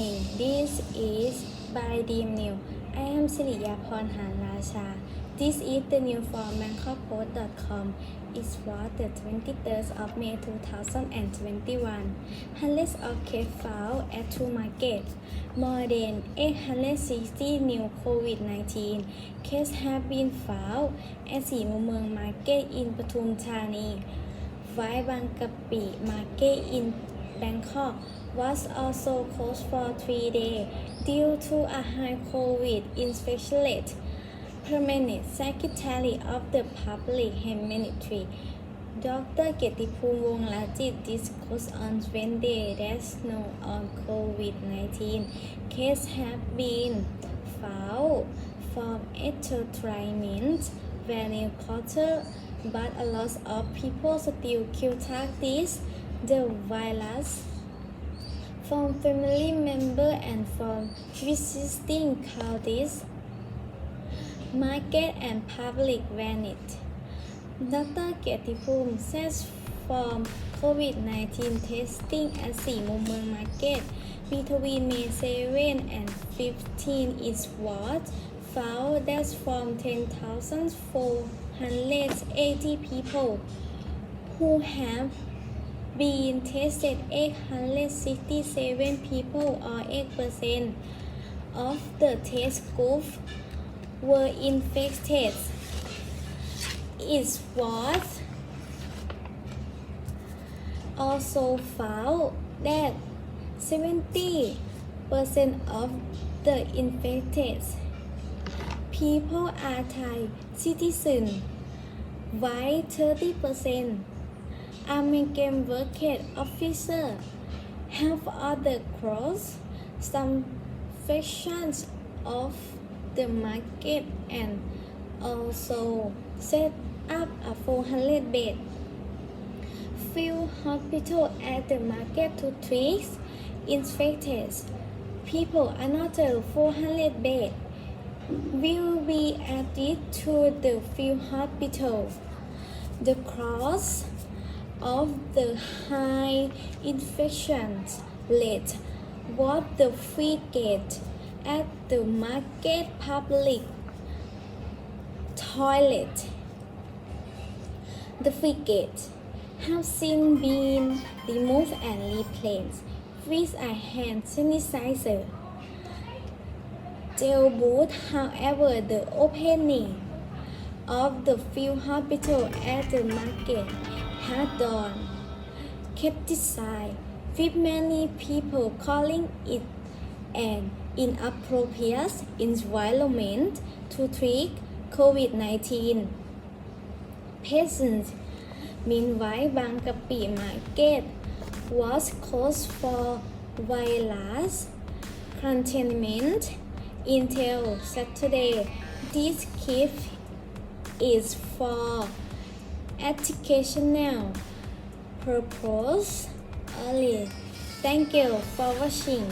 name This is by Dream New I am สิริยาพรหานราชา This is the new from bangkokpost.com is for the 23rd of May 2021 Hundreds of case found at two markets More than 860 new COVID-19 cases have been found at สี่มุเมือง market in ปทุมธานีไวบางกะปิ market in Bangkok was also closed for three days due to a high COVID infection rate. Permanent Secretary of the Public Health Ministry, Dr. Getipum Wonglajit discussed on Wednesday that no on COVID-19 cases have been found from entertainment venue quarter, but a lot of people still contact this the virus from family member and from visiting counties, market and public venue. Dr. เกียรติภูมิ says from COVID-19 testing at 4มุมเมือง Market between May 7 and 15 is what found that from 10,480 people who have been tested 867 people or 8% of the test group were infected. It was also found that 70% of the infected people are Thai citizens, while 30% are migrant worker officer. Half other the cross some sections of the market and also set up a 400 bed field hospital at the market to treat infected people. Another 400 bed will be added to the field hospital. The cause of the high infection rate was the frigate at the market public toilet. The frigate have since been removed and replaced with a hand sanitizer. Gel booth, however, the opening of the field hospital at the market had done criticized with many people calling it an inappropriate environment to treat COVID-19 patients. Meanwhile, Bangkapi Market was closed for virus containment until Saturday. This clip is for educational purpose only. Thank you for watching.